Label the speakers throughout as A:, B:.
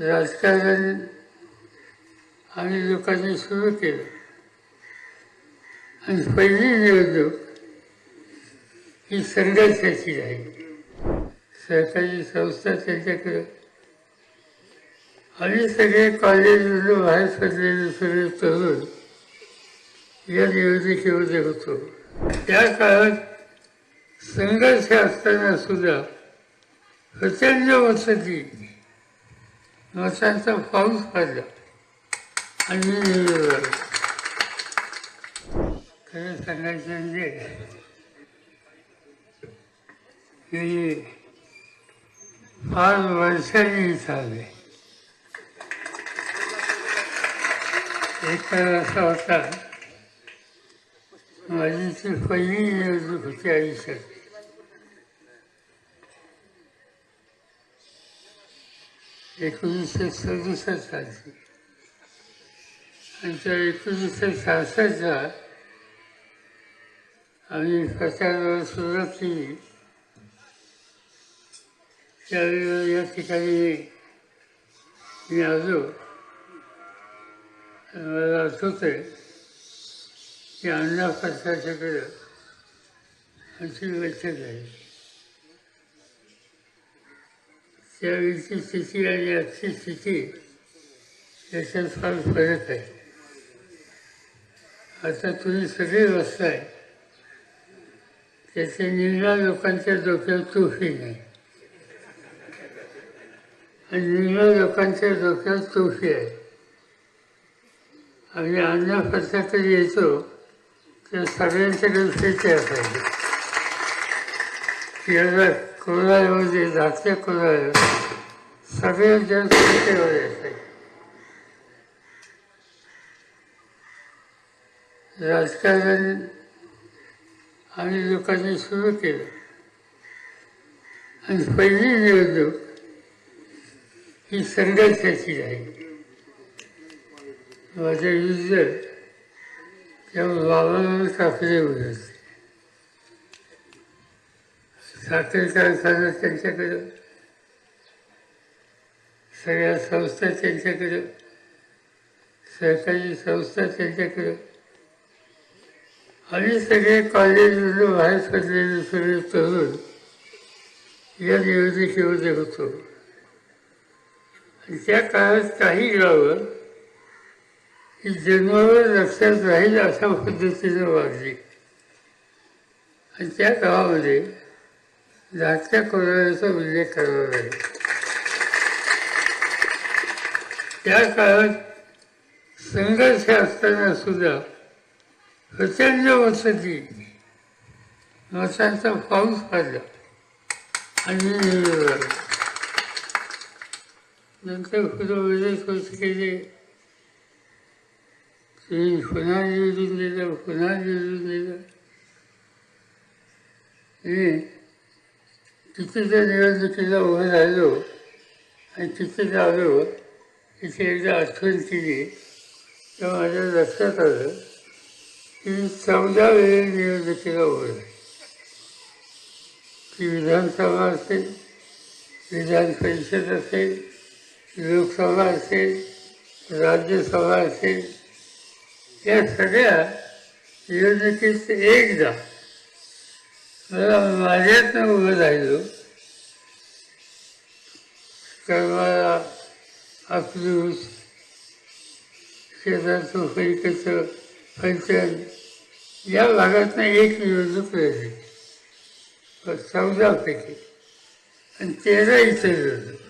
A: राजकारण आम्ही लोकांनी सुरू केलं. आणि पहिली निवडणूक ही संघर्षाची राहिली सरकारी संस्था त्यांच्याकडं. आम्ही सगळे कॉलेजमधून बाहेर पडलेले सगळे तरुण या निवडणुकीमध्ये होतो. त्या काळात संघर्ष असताना सुद्धा प्रचंड वसती मतांचा पाऊस पडला. आणि खरं सांगायचं म्हणजे की फार वर्षांनी इथं एक काळ असा होता माझी ती पहिली होती आयुष्यात. एकोणीसशे सदुसष्ट सालची आणि त्या एकोणीसशे सहासष्टला आम्ही प्रचाराला सुरुवात केली. त्यावेळेला या ठिकाणी मी आलो. मला आठवत आहे की अण्णा प्रसाच्याकडं आमची बैठक झाली. त्यावेळीची स्थिती आणि आजची स्थिती याच्यात फार फरक आहे आता तुम्ही सगळे बसताय त्याचे निर्णय लोकांच्या डोक्यात तोफी नाही आणि निर्णय लोकांच्या डोक्यात तोफी आहे आम्ही अन्न पत्राकडे येतो तर सगळ्यांच्याकडे फिरते असायचे याला कोराळ्यामध्ये धाकट्या कोराळ्यात सगळ्यात जण सुट्टीवर असायचे राजकारण आम्ही लोकांनी सुरू केलं. आणि पहिली निवडणूक ही संघर्षाची आहे. माझ्या युद्ध त्यामुळे बाबांना साखरे होते साखर कारखाना त्यांच्याकडं सगळ्या संस्था त्यांच्याकडं सरकारी संस्था त्यांच्याकडं. आम्ही सगळे कॉलेजमधून बाहेर पडलेले सगळे तरुण या निवडणुकीमध्ये होतो. आणि त्या काळात काही गावं ही जन्मावर लक्षात राहील अशा पद्धतीनं वागली आणि त्या गावामध्ये धाकट्या कोरोनाचा उल्लेख करणार नाही. त्या काळात संघर्ष असताना सुद्धा प्रचंड वसती मतांचा पाऊस पडला आणि नंतर पुढं विरोध होत केले तुम्ही पुन्हा निवडून दिलं पुन्हा निवडून दिलं मी तिकीच्या निवडणुकीला उभं राहिलो आणि तिकीट आलो तिथे एकदा आठवण केली तर माझ्या लक्षात आलं की चौदा वेळी निवडणुकीला उभं राहील. ती विधानसभा असेल विधान परिषद असेल लोकसभा असेल राज्यसभा असेल या सगळ्या निवडणुकीत एकदा मला माझ्यातनं उभं राहिलो. तर मला अकलूस शेजारचं कसं फलटण या भागातनं एक निवडणूक लढली चौदापैकी आणि तेरा इथे निवडणूक.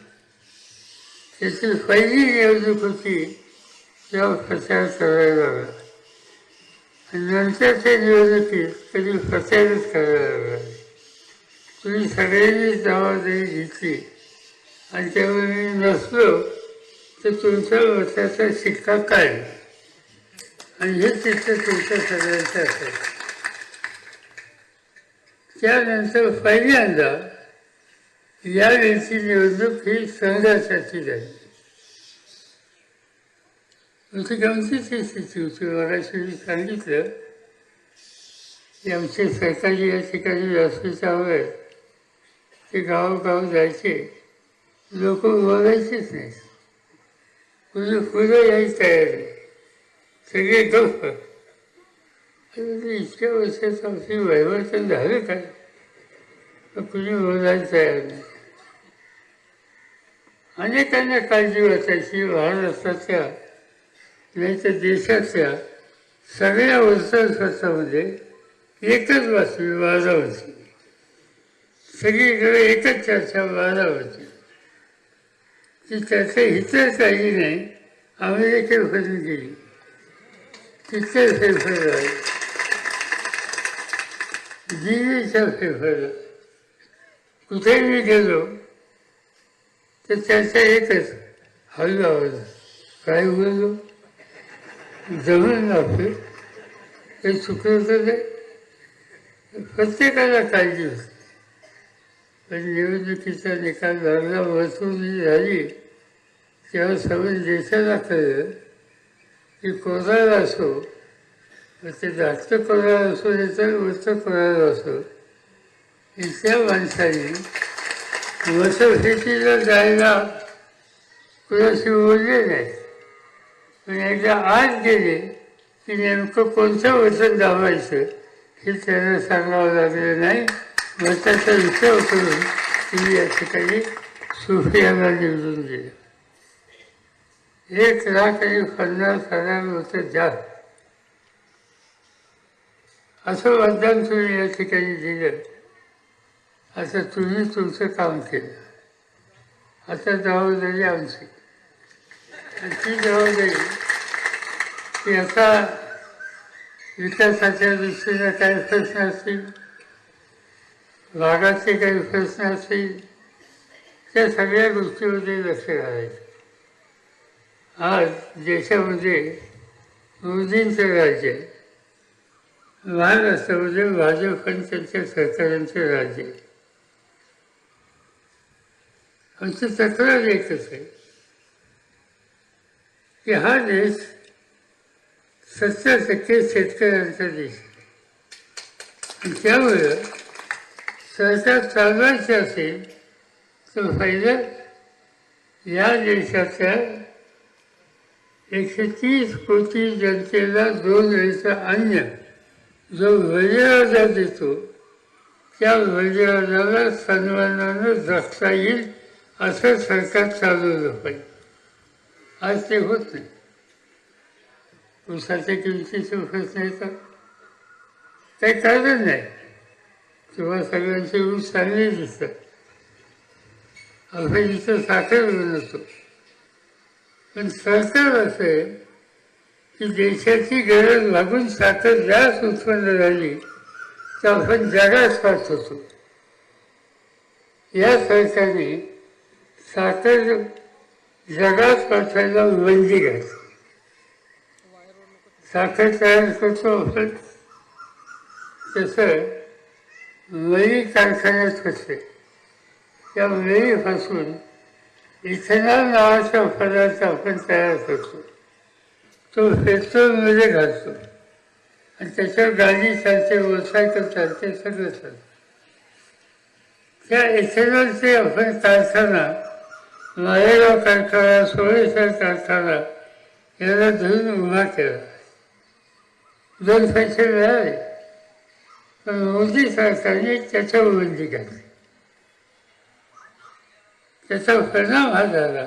A: त्याची पहिली निवडणूक होती तेव्हा प्रचार करायला लागला नंतरच्या निवडणुकीत कधी प्रचारच करायला लागला तुम्ही सगळ्यांनी जबाबदारी घेतली. आणि त्यामुळे मी नसलो तर तुमच्या मताचा शिक्का काय? आणि हे चित्र तुमच्या सगळ्यांचं असेल. त्यानंतर पहिल्यांदा यावेळीची निवडणूक ही संघासाठी झाली तुमची गमतीची स्थिती होती सांगितलं की आमचे सरकारी या ठिकाणी व्यासपीठावर ते गावोगाव जायचे लोक बोलायचेच नाही कुणी फुलं यायची तयार नाही सगळे गप्प इतक्या वर्षात आमची वैवर्तन झालं काय कुणी बोलायला तयार नाही अनेकांना काळजी वाटायची महाराष्ट्राच्या नाही तर देशाच्या सगळ्या वृत्तपत्रामध्ये एकच बातमी वादा होती सगळीकडे एकच चर्चा वादा होती ती चर्चा इतर काही नाही अमेरिकेपर्यंत गेली तिथे फेफर झाले दिल्लीचा फेफरला कुठेही मी गेलो तर त्याचा एकच हल्ला होता काय बोललो जमीन लागते हे चुकलं प्रत्येकाला काळजी होती पण निवडणुकीचा निकाल झाला वसुली झाली तेव्हा सगळं देशाला कळलं की कोणाला असो ते जास्त कोणाला असो याचं तर उच्च कोणाला असो इथल्या माणसाने वसफेटीला जायला कुणाशी बोलले नाही. पण एकदा आत गेले की नेमकं कोणतं वचन दाबायचं हे त्यांना सांगावं लागलं नाही. मताचा विचार करून तिने या ठिकाणी सुफियाला निवडून गेलं एक लाख आणि पन्नास हजार होतं जास्त असं मतदान तुम्ही या ठिकाणी दिलं. असं तुम्ही तुमचं काम केलं. आता जबाबदारी आमची. आणि जबाबदारी की आता विकासाच्या दृष्टीनं काही प्रश्न असतील भागाचे काही प्रश्न असतील त्या सगळ्या गोष्टीमध्ये लक्ष घालायचं. आज देशामध्ये मोदींचं राज्य आहे महाराष्ट्रामध्ये भाजप आणि त्यांच्या सरकारांचे राज्य. आहे आमची तक्रार एकच आहे. की हा देश सत्तर टक्के शेतकऱ्यांचा देश आहे त्यामुळं सरकार चालवायचे असेल तर फायदा या देशाच्या एकशे तीस कोटी जनतेला दोन वेळचं अन्न जो वैद्यराजा देतो त्या वैद्यराजाला सन्मानानं जगता येईल असं सरकार चालवलं पाहिजे आज ते होत. नाही ऊसाच्या किमतीचं नाही तर काही कारण नाही. किंवा सगळ्यांचे ऊस चांगले दिसतात. आपण इथं साखर बनवतो पण सरकार असं आहे की देशाची गरज लागून साखर जास्त उत्पन्न झाली तर आपण जगात होतो. या सरकारने साखर जगात पसरायला बंदी घातली साखर तयार करतो आपण. तसं लई कारखान्यात असते. त्या मळीपासून इथेनॉल नावाचा पदार्थ आपण तयार करतो. तो पेट्रोलमध्ये घालतो. आणि त्याच्यावर गाडी चालते मोटरसायकल चालते सगळं चालतं. त्या इथेनॉलचे आपण कारखाना मालेगाव कारखाना सोळेश्वर कारखाना याला धरून उभा केला दोन पैसे मिळाले पण मोदी सरकारने त्याच्यावर बंदी घातली त्याचा परिणाम हा झाला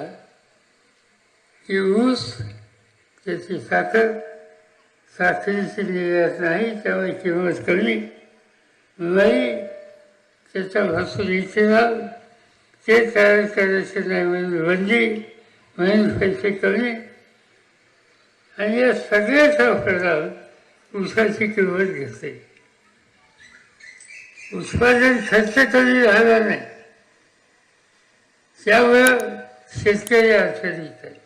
A: की ऊस त्याची साखर साखरेची निर्यात नाही त्यामुळे किंमत कमी नाही त्याचा भासून इथेनॉल ते तयार करायचे नाही म्हणून बंदी म्हणून पैसे कमी आणि या सगळ्याचा प्रकार ऊसाची किंमत घेते. उत्पादन खर्च कमी झाला नाही. त्यामुळं शेतकरी अडचणीत आहे.